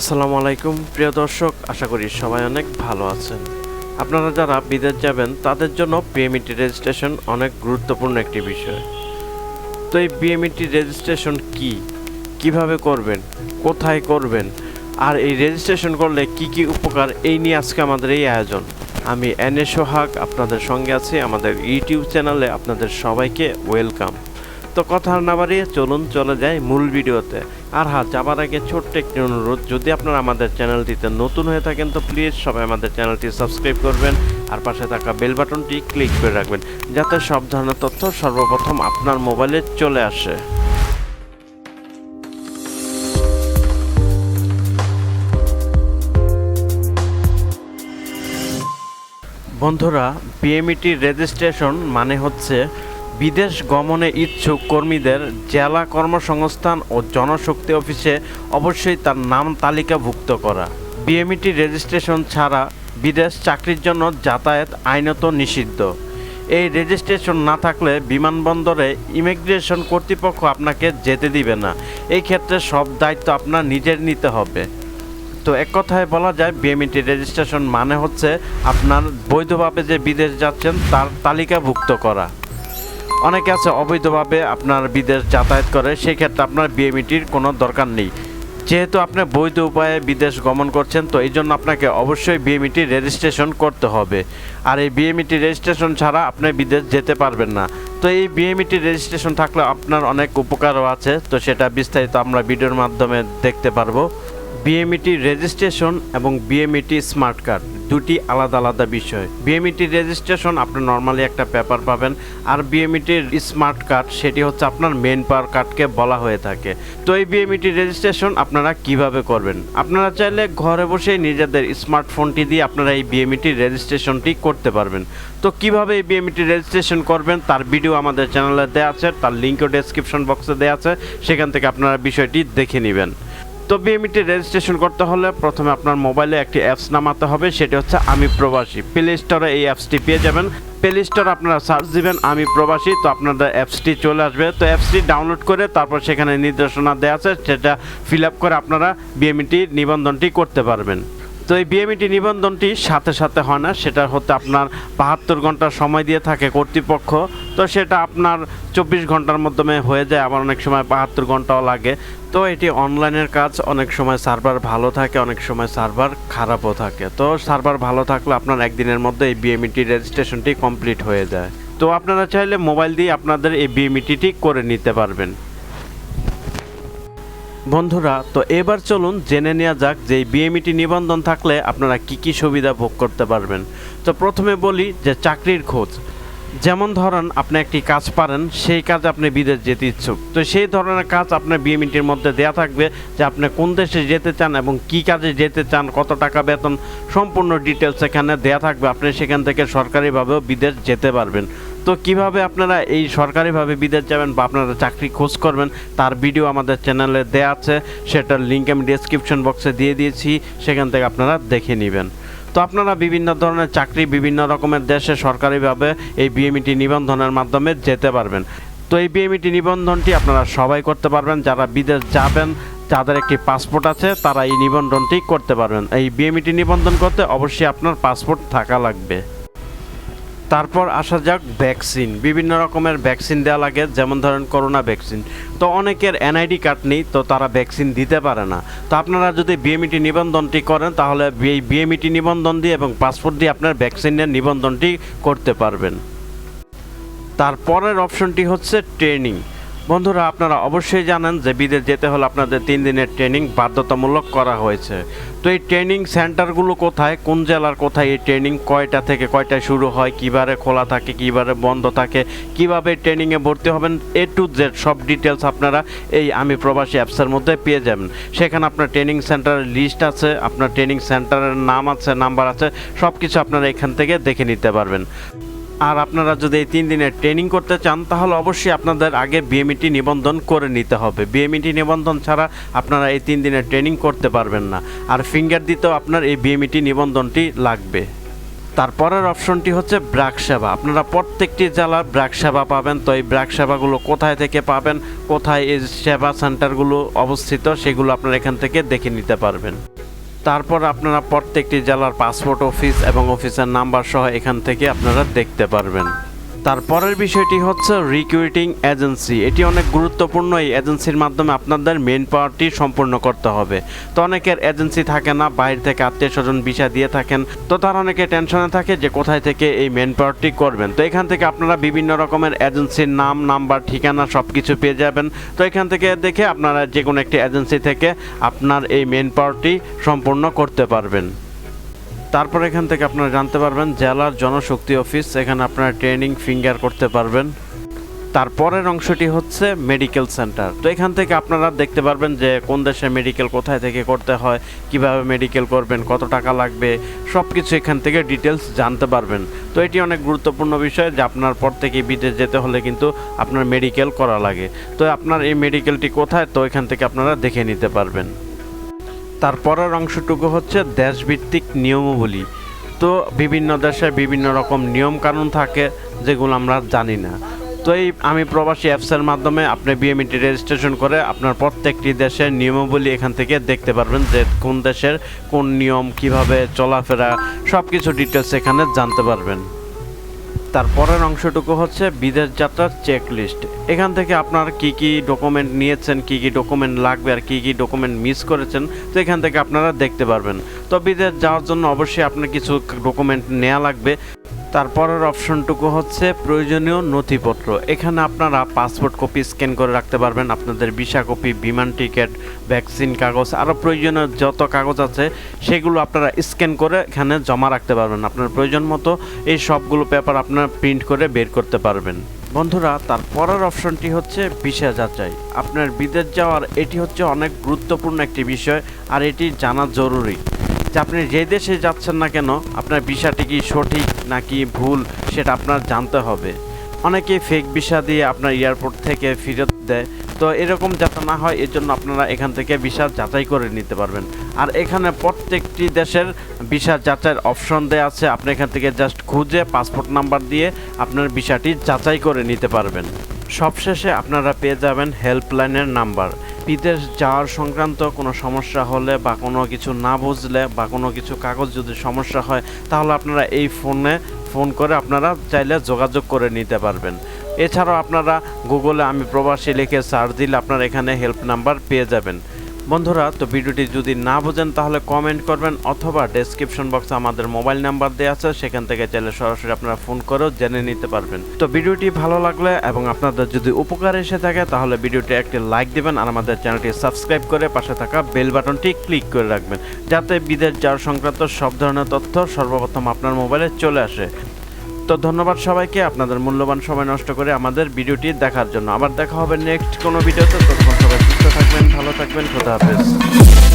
আসসালামু আলাইকুম, প্রিয় দর্শক, আশা করি সবাই অনেক ভালো আছেন। আপনারা যারা বিদেশ যাবেন, তাদের জন্য বিএমইটি রেজিস্ট্রেশন অনেক গুরুত্বপূর্ণ একটি বিষয়। তো এই বিএমইটি রেজিস্ট্রেশন কি? কীভাবে করবেন? কোথায় করবেন? আর এই রেজিস্ট্রেশন করলে কি কি উপকার? এই নিয়ে আজকে আমাদের এই আয়োজন। আমি এন এ সোহাগ, আপনাদের সঙ্গে আছি, আমাদের ইউটিউব চ্যানেলে আপনাদের সবাইকে ওয়েলকাম তো কথা না বাড়িয়ে চলুন চলে যাই মূল ভিডিওতে। আর হ্যাঁ যাবার আগে ছোট্ট একটি অনুরোধ, যদি আপনারা আমাদের চ্যানেলটিতে নতুন হয়ে থাকেন, তো প্লিজ সবাই আমাদের চ্যানেলটি সাবস্ক্রাইব করবেন আর পাশে থাকা বেল বাটনটি ক্লিক করে রাখবেন, যাতে সব ধরনের তথ্য সর্বপ্রথম আপনার মোবাইলে চলে আসে। বন্ধুরা বিএমইটি রেজিস্ট্রেশন মানে হচ্ছে বিদেশ গমনে ইচ্ছুক কর্মীদের জেলা কর্মসংস্থান ও জনশক্তি অফিসে অবশ্যই তার নাম তালিকাভুক্ত করা। বিএমইটি রেজিস্ট্রেশন ছাড়া বিদেশ চাকরির জন্য যাতায়াত আইনত নিষিদ্ধ। এই রেজিস্ট্রেশন না থাকলে বিমানবন্দরে ইমিগ্রেশন কর্তৃপক্ষ আপনাকে যেতে দিবে না। এই ক্ষেত্রে সব দায়িত্ব আপনার নিজের নিতে হবে। তো এক কথায় বলা যায় বিএমইটি রেজিস্ট্রেশন মানে হচ্ছে আপনার বৈধভাবে যে বিদেশ যাচ্ছেন তার তালিকাভুক্ত করা। অনেকে আছে অবৈধভাবে আপনার বিদেশ যাতায়াত করে সেই ক্ষেত্রে আপনার বিএমইটির কোনো দরকার নেই। যেহেতু আপনি বৈধ উপায়ে বিদেশ গমন করছেন, তো এই জন্য আপনাকে অবশ্যই বিএমইটি রেজিস্ট্রেশন করতে হবে। আর এই বিএমইটি রেজিস্ট্রেশন ছাড়া আপনি বিদেশ যেতে পারবেন না। তো এই বিএমইটি রেজিস্ট্রেশন থাকলে আপনার অনেক উপকারও আছে, তো সেটা বিস্তারিত আমরা ভিডিওর মাধ্যমে দেখতে পারব। বিএমইটি রেজিস্ট্রেশন এবং বিএমইটি স্মার্ট কার্ড দুটি আলাদা আলাদা বিষয়। বিএমইটি রেজিস্ট্রেশন আপনি নর্মালি একটা পেপার পাবেন। আর বিএমইটির স্মার্ট কার্ড সেটি হচ্ছে আপনার মেন পাওয়ার কার্ডকে বলা হয়ে থাকে। তো এই বিএমইটি রেজিস্ট্রেশন আপনারা কীভাবে করবেন? আপনারা চাইলে ঘরে বসেই নিজেদের স্মার্টফোনটি দিয়ে আপনারা এই বিএমইটি রেজিস্ট্রেশনটি করতে পারবেন। তো কীভাবে এই বিএমইটি রেজিস্ট্রেশন করবেন, তার ভিডিও আমাদের চ্যানেলে দেওয়া আছে, তার লিঙ্কও ডেসক্রিপশন বক্সে দেওয়া আছে। সেখান থেকে আপনারা বিষয়টি দেখে নেবেন। তো বিএমইটি রেজিস্ট্রেশন করতে হলে প্রথমে আপনার মোবাইলে একটি অ্যাপস নামাতে হবে, সেটি হচ্ছে আমি প্রবাসী। প্লে স্টোরে এই অ্যাপসটি পেয়ে যাবেন। প্লে স্টোর আপনারা সার্চ দিবেন, আমি প্রবাসী, তো আপনাদের অ্যাপসটি চলে আসবে। তো অ্যাপসটি ডাউনলোড করে তারপর সেখানে নির্দেশনা দেওয়া আছে, সেটা ফিল আপ করে আপনারা বিএমইটি নিবন্ধনটি করতে পারবেন। তো এই বিএমইটি নিবন্ধনটি সাথে সাথে হয় না, সেটা হতে আপনার বাহাত্তর ঘণ্টা সময় দিয়ে থাকে কর্তৃপক্ষ। তো সেটা আপনার চব্বিশ ঘণ্টার মাধ্যমে হয়ে যায়, আবার অনেক সময় বাহাত্তর ঘন্টাও লাগে। তো এটি অনলাইনের কাজ, অনেক সময় সার্ভার ভালো থাকে, অনেক সময় সার্ভার খারাপও থাকে। তো সার্ভার ভালো থাকলে আপনার একদিনের মধ্যে এই বিএমইটি রেজিস্ট্রেশনটি কমপ্লিট হয়ে যায়। তো আপনারা চাইলে মোবাইল দিয়ে আপনাদের এই বিএমইটিটি করে নিতে পারবেন। বন্ধুরা, তো এবার চলুন জেনে নেওয়া যাক যে বিএমইটি নিবন্ধন থাকলে আপনারা কি কি সুবিধা ভোগ করতে পারবেন। তো প্রথমে বলি যে চাকরির খোঁজ। যেমন ধরেন, আপনি একটি কাজ পারেন, সেই কাজ আপনি বিদেশ যেতে ইচ্ছুক। তো সেই ধরনের কাজ আপনার বিএমইটির মধ্যে দেয়া থাকবে যে আপনি কোন দেশে যেতে চান এবং কি কাজে যেতে চান, কত টাকা বেতন, সম্পূর্ণ ডিটেলস এখানে দেয়া থাকবে। আপনি সেখান থেকে সরকারিভাবেও বিদেশ যেতে পারবেন। তো কীভাবে আপনারা এই সরকারিভাবে বিদেশ যাবেন বা আপনারা চাকরি খোঁজ করবেন, তার ভিডিও আমাদের চ্যানেলে দেওয়া আছে। সেটার লিঙ্ক আমি ডেসক্রিপশন বক্সে দিয়ে দিয়েছি, সেখান থেকে আপনারা দেখে নেবেন। তো আপনারা বিভিন্ন ধরনের চাকরি বিভিন্ন রকমের দেশে সরকারিভাবে এই বিএমইটি নিবন্ধনের মাধ্যমে যেতে পারবেন। তো এই বিএমইটি নিবন্ধনটি আপনারা সবাই করতে পারবেন, যারা বিদেশ যাবেন, যাদের একটি পাসপোর্ট আছে, তারা এই নিবন্ধনটি করতে পারবেন। এই বিএমইটি নিবন্ধন করতে অবশ্যই আপনার পাসপোর্ট থাকা লাগবে। তারপর আসা যাক ভ্যাকসিন। বিভিন্ন রকমের ভ্যাকসিন দেওয়া লাগে, যেমন ধরেন করোনা ভ্যাকসিন। তো অনেকের এনআইডি কার্ড নেই, তো তারা ভ্যাকসিন দিতে পারে না। তো আপনারা যদি বিএমইটি নিবন্ধনটি করেন, তাহলে এই বিএমইটি নিবন্ধন দিয়ে এবং পাসপোর্ট দিয়ে আপনার ভ্যাকসিনের নিবন্ধনটি করতে পারবেন। তারপরের অপশনটি হচ্ছে ট্রেনিং। বন্ধুরা, আপনারা অবশ্যই জানেন যে বিদেশ যেতে হলে আপনাদের তিন দিনের ট্রেনিং বাধ্যতামূলক করা হয়েছে। তো এই ট্রেনিং সেন্টারগুলো কোথায়? কোন জেলার কোথায় এই ট্রেনিং? কয়টা থেকে কয়টায় শুরু হয়? কিবারে খোলা থাকে, কিবারে বন্ধ থাকে? কীভাবে ট্রেনিংয়ে ভর্তি হবেন? এ টু জেড সব ডিটেলস আপনারা এই আমি প্রবাসী অ্যাপসের মধ্যে পেয়ে যাবেন। সেখানে আপনার ট্রেনিং সেন্টারের লিস্ট আছে, আপনার ট্রেনিং সেন্টারের নাম আছে, নাম্বার আছে সব কিছু আপনারা এখান থেকে দেখে নিতে পারবেন। আর আপনারা যদি এই তিন দিনের ট্রেনিং করতে চান, তাহলে অবশ্যই আপনাদের আগে বিএমইটি নিবন্ধন করে নিতে হবে। বিএমইটি নিবন্ধন ছাড়া আপনারা এই তিন দিনের ট্রেনিং করতে পারবেন না। আর ফিঙ্গার দিতেও আপনার এই বিএমইটি নিবন্ধনটি লাগবে। তারপরের অপশনটি হচ্ছে ব্রাক সেবা। আপনারা প্রত্যেকটি জেলার ব্রাক সেবা পাবেন। তো এই ব্রাক সেবাগুলো কোথায় থেকে পাবেন? কোথায় এই সেবা সেন্টারগুলো অবস্থিত? সেগুলো আপনারা এখান থেকে দেখে নিতে পারবেন। তারপর আপনারা প্রত্যেকটি জেলার পাসপোর্ট অফিস এবং অফিসের নাম্বার সহ এখান থেকে আপনারা দেখতে পারবেন। তারপরের বিষয়টি হচ্ছে রিক্রুটিং এজেন্সি এটি অনেক গুরুত্বপূর্ণ, এই এজেন্সির মাধ্যমে আপনাদের মেন পাওয়ারটি সম্পূর্ণ করতে হবে। তো অনেকের এজেন্সি থাকে না বাইরে থেকে আত্মীয় স্বজন বিষা দিয়ে থাকেন, তো তার অনেকে টেনশনে থাকে যে কোথায় থেকে এই মেন পাওয়ারটি করবেন। তো এখান থেকে আপনারা বিভিন্ন রকমের এজেন্সির নাম নাম্বার ঠিকানা সব কিছু পেয়ে যাবেন। তো এখান থেকে দেখে আপনারা যে কোনো একটি এজেন্সি থেকে আপনার এই মেন পাওয়ারটি সম্পূর্ণ করতে পারবেন। তারপর এখান থেকে আপনারা জানতে পারবেন, জেলার জনশক্তি অফিস, এখানে আপনারা ট্রেনিং ফিঙ্গার করতে পারবেন। তারপরের অংশটি হচ্ছে মেডিকেল সেন্টার। তো এখান থেকে আপনারা দেখতে পারবেন যে কোন দেশে মেডিকেল কোথায় থেকে করতে হয়, কীভাবে মেডিকেল করবেন, কত টাকা লাগবে সব কিছু এখান থেকে ডিটেলস জানতে পারবেন। তো এটি অনেক গুরুত্বপূর্ণ বিষয় যে আপনার পর থেকে বিদেশ যেতে হলে কিন্তু আপনার মেডিকেল করা লাগে। তো আপনার এই মেডিকেলটি কোথায়, তো এখান থেকে আপনারা দেখে নিতে পারবেন। তারপরের অংশটুকু হচ্ছে দেশভিত্তিক নিয়মাবলী। তো বিভিন্ন দেশে বিভিন্ন রকম নিয়ম কানুন থাকে, যেগুলো আমরা জানি না। তো এই আমি প্রবাসী অ্যাপসের মাধ্যমে আপনি বিএমইটি রেজিস্ট্রেশন করে আপনার প্রত্যেকটি দেশের নিয়মাবলী এখান থেকে দেখতে পারবেন যে কোন দেশের কোন নিয়ম, কীভাবে চলাফেরা সব কিছু ডিটেলস এখানে জানতে পারবেন। তারপরের অংশটুকু হচ্ছে বিদেশ যাত্রার চেকলিস্ট এখান থেকে আপনার কি কি ডকুমেন্ট নিয়েছেন, কি কি ডকুমেন্ট লাগবে আর কি কি ডকুমেন্ট মিস করেছেন, তো এখান থেকে আপনারা দেখতে পারবেন। তো বিদেশ যাওয়ার জন্য অবশ্যই আপনার কিছু ডকুমেন্ট নেওয়া লাগবে। তারপরের অপশনটুকু হচ্ছে প্রয়োজনীয় নথিপত্র। এখানে আপনারা পাসপোর্ট কপি স্ক্যান করে রাখতে পারবেন। আপনাদের ভিসা কপি, বিমান টিকিট, ভ্যাকসিন কাগজ আরও প্রয়োজনীয় যত কাগজ আছে, সেগুলো আপনারা স্ক্যান করে এখানে জমা রাখতে পারবেন। আপনার প্রয়োজন মতো এই সবগুলো পেপার আপনারা প্রিন্ট করে বের করতে পারবেন। বন্ধুরা, তার পরের অপশনটি হচ্ছে ভিসা যাচাই। আপনার বিদেশ যাওয়ার এটি হচ্ছে অনেক গুরুত্বপূর্ণ একটি বিষয়, আর এটি জানা জরুরি। যে আপনি যে দেশে যাচ্ছেন না কেন, আপনার ভিসাটি কি সঠিক নাকি ভুল সেটা আপনার জানতে হবে। অনেকে ফেক ভিসা দিয়ে আপনার এয়ারপোর্ট থেকে ফেরত দেয়। তো এরকম যাতে না হয় এর জন্য আপনারা এখান থেকে ভিসা যাচাই করে নিতে পারবেন। আর এখানে প্রত্যেকটি দেশের ভিসা যাচাইয়ের অপশন দেওয়া আছে। আপনি এখান থেকে জাস্ট খুঁজে পাসপোর্ট নাম্বার দিয়ে আপনার ভিসাটি যাচাই করে নিতে পারবেন। সবশেষে আপনারা পেয়ে যাবেন হেল্পলাইনের নাম্বার বিদেশ যাওয়ার সংক্রান্ত কোনো সমস্যা হলে বা কোনো কিছু না বুঝলে বা কোনো কিছু কাগজ যদি সমস্যা হয়, তাহলে আপনারা এই ফোনে ফোন করে আপনারা চাইলে যোগাযোগ করে নিতে পারবেন। এছাড়াও আপনারা গুগলে আমি প্রবাসী লিখে সার্চ দিলে আপনারা এখানে হেল্প নাম্বার পেয়ে যাবেন। বন্ধুরা, তো ভিডিওটি যদি না বোঝেন তাহলে কমেন্ট করবেন অথবা ডেসক্রিপশন বক্সে আমাদের মোবাইল নাম্বার দেওয়া আছে, সেখান থেকে চাইলে সরাসরি আপনারা ফোন করেও জেনে নিতে পারবেন। তো ভিডিওটি ভালো লাগলে এবং আপনাদের যদি উপকার এসে থাকে, তাহলে ভিডিওটি একটি লাইক দিবেন আর আমাদের চ্যানেলটি সাবস্ক্রাইব করে পাশে থাকা বেল বাটনটি ক্লিক করে রাখবেন, যাতে বিদেশ যাওয়ার সংক্রান্ত সব ধরনের তথ্য সর্বপ্রথম আপনার মোবাইলে চলে আসে। তো ধন্যবাদ সবাইকে, আপনাদের মূল্যবান সময় নষ্ট করে আমাদের ভিডিওটি দেখার জন্য। আবার দেখা হবে নেক্সট কোনো ভিডিওতে তখন সবাই সুস্থ থাকবেন, ভালো থাকবেন, খোদা হাফেজ।